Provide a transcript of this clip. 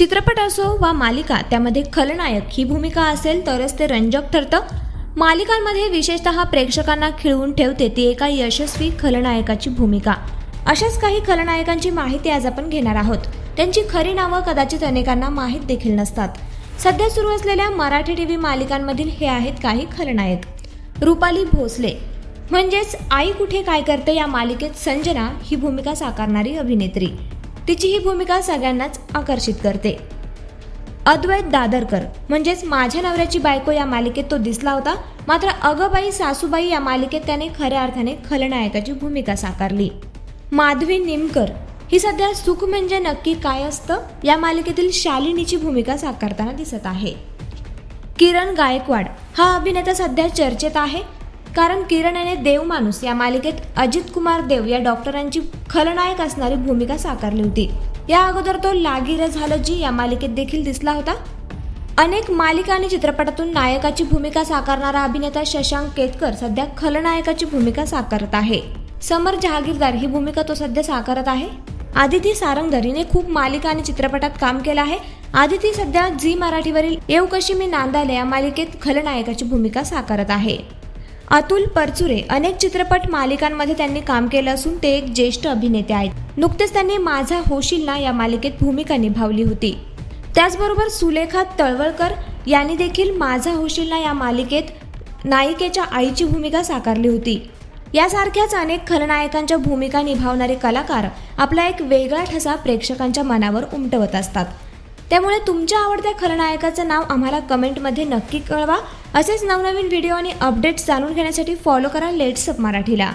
चित्रपट असो वा मालिका त्यामध्ये खलनायक ही भूमिका असेल तरच ते रंजक ठरतं. मालिकांमध्ये विशेषतः प्रेक्षकांना खिळवून ठेवते ती एका यशस्वी खलनायकाची भूमिका. अशाच काही खलनायकांची माहिती आज आपण घेणार आहोत. त्यांची खरी नावं कदाचित अनेकांना माहीत देखील नसतात. सध्या सुरू असलेल्या मराठी टी व्ही मालिकांमधील हे आहेत काही खलनायक. रुपाली भोसले. म्हणजेच आई कुठे काय करते या मालिकेत संजना ही भूमिका साकारणारी अभिनेत्री. तिची ही भूमिका सगळ्यांनाच आकर्षित करते. अद्वैत दादरकर म्हणजेच माझ्या नवऱ्याची बायको या मालिकेत तो दिसला होता मात्र अगबाई सासूबाई या मालिकेत त्याने खऱ्या अर्थाने खलनायकाची भूमिका साकारली. माधवी निमकर ही सध्या सुख म्हणजे नक्की काय असतं या मालिकेतील शालिनीची भूमिका साकारताना दिसत आहे. किरण गायकवाड हा अभिनेता सध्या चर्चेत आहे कारण किरण याने देवमाणूस या मालिकेत अजित कुमार देव या डॉक्टरांची खलनायक असणारी भूमिका साकारली होती. या अगोदर तो लागिर झालं जी या मालिकेत देखील दिसला होता. अनेक मालिका आणि चित्रपटातून नायकाची भूमिका साकारणारा अभिनेता शशांक केतकर सध्या खलनायकाची भूमिका साकारत आहे. समर जहागीरदार ही भूमिका तो सध्या साकारत आहे. आदिती सारंगधर हिने खूप मालिका आणि चित्रपटात काम केलं आहे. आदिती सध्या झी मराठीवरील येऊ कशी मी नांदाले या मालिकेत खलनायकाची भूमिका साकारत आहे. अतुल परचुरे अनेक चित्रपट मालिकांमध्ये त्यांनी काम केलं असून ते एक ज्येष्ठ अभिनेते आहेत. नुकतेच त्यांनी माझा होशील ना या मालिकेत भूमिका निभावली होती. त्याचबरोबर सुलेखा तळवळकर यांनी देखील माझा होशील ना या मालिकेत नायिकेच्या आईची भूमिका साकारली होती. यासारख्याच अनेक खलनायकांच्या भूमिका निभावणारे कलाकार आपला एक वेगळा ठसा प्रेक्षकांच्या मनावर उमटवत असतात. त्यामुळे तुमच्या आवडत्या खलनायकाचं नाव आम्हाला कमेंटमध्ये नक्की कळवा. असेच नवनवीन व्हिडिओ आणि अपडेट्स जाणून घेण्यासाठी फॉलो करा लेट्सअप मराठीला.